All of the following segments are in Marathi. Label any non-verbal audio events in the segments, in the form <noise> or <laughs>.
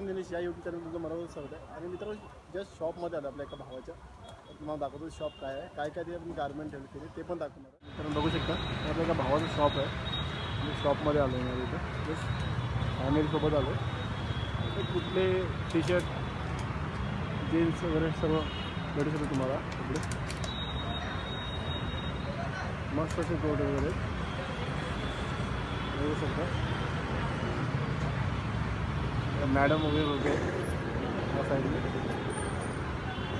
या यूट्यूब चॅनल तुमचं मला स्वागत आहे आणि मित्रांनो जस्ट शॉपमध्ये आलं आपल्या एका भावाच्या तुम्हाला दाखवतो शॉप काय आहे. काय काय ते आपण गार्मेंट ठेवले केले ते पण दाखवणार आहे. मित्रांनो बघू शकता आपल्या एका भावाचं शॉप आहे. मी शॉपमध्ये आलो आहे इथं. जस्ट फॅमिलीसोबत आलो आहे कुठले टी शर्ट जीन्स वगैरे सर्व भेटू शकतो तुम्हाला इकडे. मस्त असे कोट वगैरे. बघू शकता. मॅडम वगैरे वगैरे या साईडने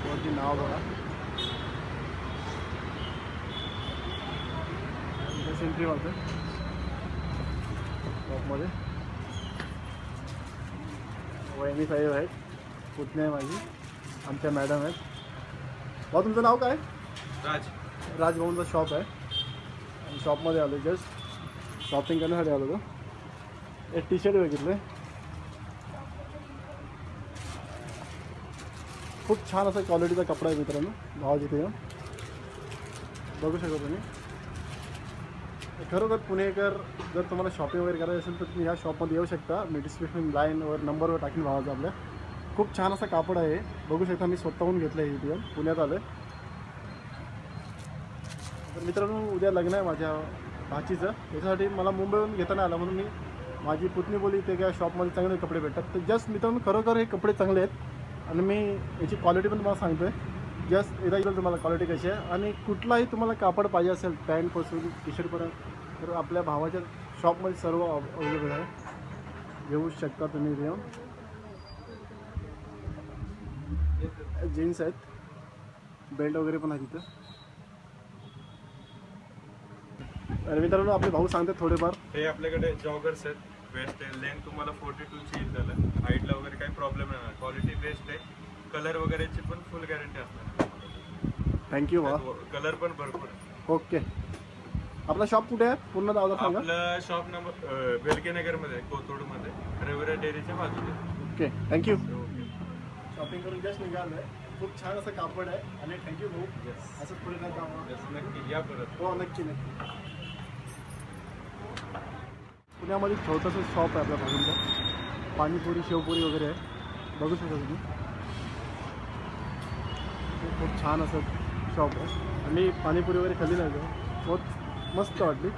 वरती नाव बघा एंट्री मारतो शॉपमध्ये वहिनी साहेब आहेत पुतणी आहे माझी आमच्या मॅडम आहेत भाऊ तुमचं नाव काय राज। राजभवनचा शॉप आहे आणि शॉपमध्ये आलो जस्ट शॉपिंग करण्यासाठी आलो होतो एक टी शर्ट बघितलं खूप छान असा क्वालिटीचा कपडा आहे मित्रांनो. भाव तिथे बघू शकता तुम्ही. खरोखर पुणेकर जर तुम्हाला शॉपिंग वगैरे करायचं असेल तर तुम्ही ह्या शॉपमध्ये येऊ शकता. मी डिस्क्रिप्शन लाईनवर नंबरवर टाकीन भावाचा आपल्या. खूप छान असा कापड आहे. बघू शकता मी स्वतःहून घेतलं आहे इथे पुण्यात आलं आहे तर मित्रांनो उद्या लग्न आहे माझ्या भाचीचं. याच्यासाठी मला मुंबईहून घेताना आलं. म्हणून मी माझी पुतणी बोली ते काय शॉपमध्ये चांगले कपडे भेटतात. तर जस्ट मित्रांनो खरोखर हे कपडे चांगले आहेत. आणि मी याची क्वालिटी पण तुम्हाला सांगतो आहे जस्ट एकदा येईल तुम्हाला क्वालिटी कशी आहे आणि कुठलाही तुम्हाला कापड पाहिजे असेल पॅन्टपासून टी शर्टपर्यंत तर आपल्या भावाच्या शॉपमध्ये सर्व अवेलेबल आहे. घेऊ शकता तुम्ही इथे येऊन जीन्स आहेत. बेल्ट वगैरे पण आहे तिथं आणि मित्रांनो आपले भाऊ सांगतात थोडेफार. हे आपल्याकडे जॉगर्स आहेत. बेस्ट आहे. लेंथ तुम्हाला फोर्टी टूची येईल त्याला. हाईटला वगैरे काही प्रॉब्लेम नाही क्वालिटी बेस्ट आहे. कलर वगैरेची पण फुल गॅरंटी असणार. थँक्यू कलर पण भरपूर ओके आपला शॉप कुठे आहे? पूर्ण सांगा. आपलं शॉप नंबर बेलकेनगर मध्ये कोथरूडमध्ये रविरा डेअरीच्या बाजूला okay thank you okay shopping करून जस्ट निघालो आहे खूप छान असं कापड आहे. आणि थँक्यू भाऊ. येस पुढे नाही नक्की. या परत. हो नक्की नक्की. पुण्यामध्ये छोटंसं शॉप आहे आपल्या भाऊंचं पाणीपुरी शेवपुरी वगैरे आहे. बघू शकता तुम्ही. हे खूप छान असं शॉप आहे. आणि पाणीपुरी वगैरे खाल्ली नाही का बहुत मस्त वाटली.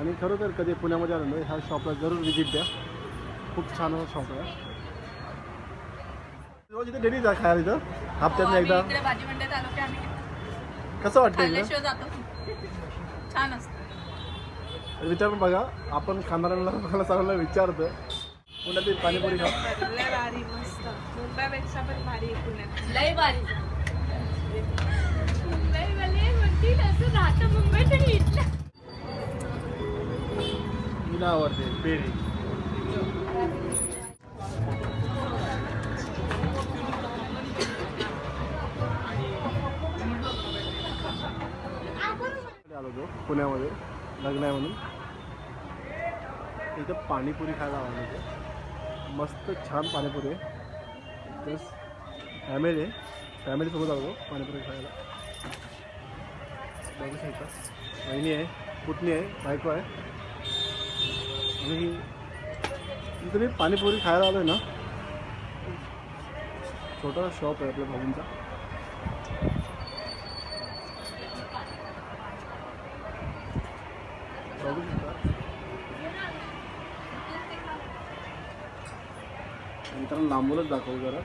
आणि खरोखर कधी पुण्यामध्ये आलं ना ह्या शॉपला जरूर व्हिजिट द्या. खूप छान असं शॉप आहे. रोज इथे डेली जा खायला इथं. हप्त्यातनं आम्ही एकदा. कसं वाटतं विचार बघा. आपण खाणाऱ्यांना <laughs> लोकांना सर्वांना पुण्यातील पाणीपुरी खा लय भारी मस्त. मुंबईपेक्षा पण भारी आहे पुण्यात. लय भारी. मुंबईवाले म्हणतील असं राहतं मुंबईत आणि इथलं. ना आवडते आलो होतो पुण्यामध्ये लग्न आहे म्हणून इथं पाणीपुरी खायला आलो होतो मस्त छान पाणीपुरी आहे. प्लस फॅमिली आहे. फॅमिलीसोबत आलो पाणीपुरी खायला. बघू शकता. बहिणी आहे पुतणी आहे बायको आहे. आणि तुम्ही पाणीपुरी खायला आलो आहे ना. छोटा शॉप आहे आपल्या भाऊंचा. बघू शकता. मित्रांनो लांबूनच दाखवू जरा.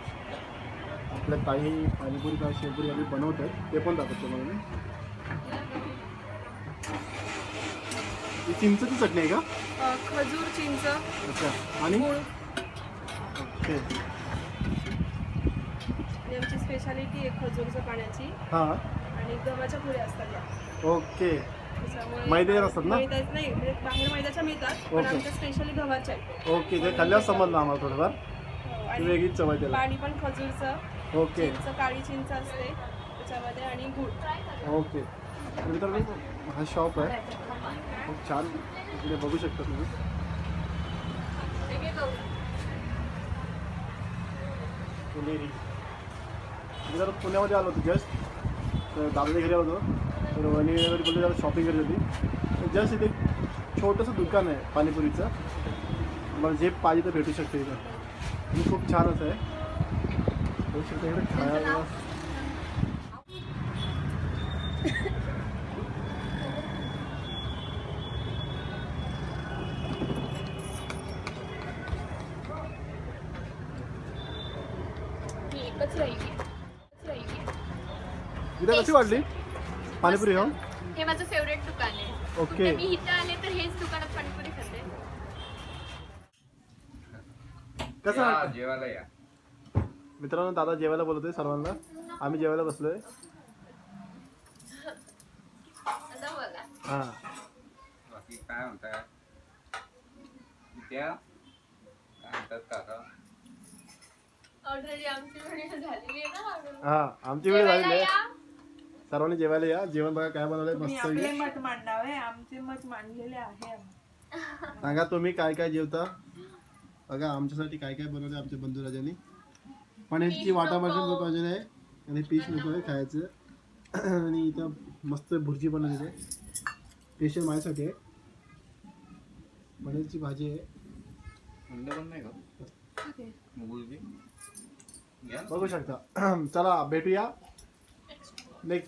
आपल्या काही पाणीपुरी काय शेवपुरी आम्ही बनवत आहेत ते पण दाखवतो मला मी. ही चिंचची चटणी आहे का? अं, खजूर चिंच. अच्छा. आणि? गूळ ओके. ही आमची स्पेशालिटी आहे खजूरच्या पाण्याची. हां. आणि गव्हाच्या पुऱ्या असतात या ओके. त्याच्यामुळे मैद्याच्या असतात ना? मैदा नाही म्हणजे बाहेर मैद्याच्या मिळतात पण ओके. आमच्या स्पेशली गव्हाच्या आहेत. ओके ते खाल्ल्यावर समजलं आम्हाला थोडंफार. वेगळीच चव आहे त्याला. पाणी पण खजूरचं ओके. चिंच काळी चिंच असते त्याच्यामध्ये आणि गूळ. ओके. तर मित्रांनो हा शॉप आहे. खूप छान. इकडे बघू शकता तुम्ही. पुणेरी. मी जरा पुण्यामध्ये आलो होतो जस्ट तर दादाच्या घरी आलो होतो. तर वणी वगैरे बोलते जरा शॉपिंग करत होती. तर जस्ट इथे छोटंसं दुकान आहे पाणीपुरीचं. मला जे पाहिजे ते भेटू शकते इथं. आणि खूप छान असं आहे बघू शकता इकडे ही राहिली. इथे कशी वाटली पाणीपुरी हो? हे माझं फेवरेट दुकान आहे. ओके मी इथं आले तर हेच दुकानात पाणीपुरी कसं या, वाटतं जेवायला या. मित्रांनो दादा जेवायला बोलतोय सर्वांना. आम्ही जेवायला बसलोय. बोला हा. बाकी काय म्हणताय? त्या काय म्हणतात काका ऑलरेडी आमची व्हिडिओ झालेली आहे ना म्हणून. हा आमची वेळ झालेली जेवायला आहे. या. सर्वांनी जेवायला या. जेवण बघा काय बनवलंय तुम्ही मस्त आपले मत मांडावे. आमचे मत मांडलेले आहे. सांगा तुम्ही काय काय जेवता? बघा आमच्यासाठी काय काय बनवलं आमच्या बंधुराजांनी पनीरची Fish वाटा नको. मटण पाहिजे आहे. आणि पीस नको आहे खायचं. <clears throat> आणि इथं मस्त भुर्जी बनवलेली आहे. स्पेशल माझ्यासाठी आहे. पनीरची भाजी आहे. अंड पण नाही का? बघू शकता. <clears throat> चला भेटूया. नेक्स्ट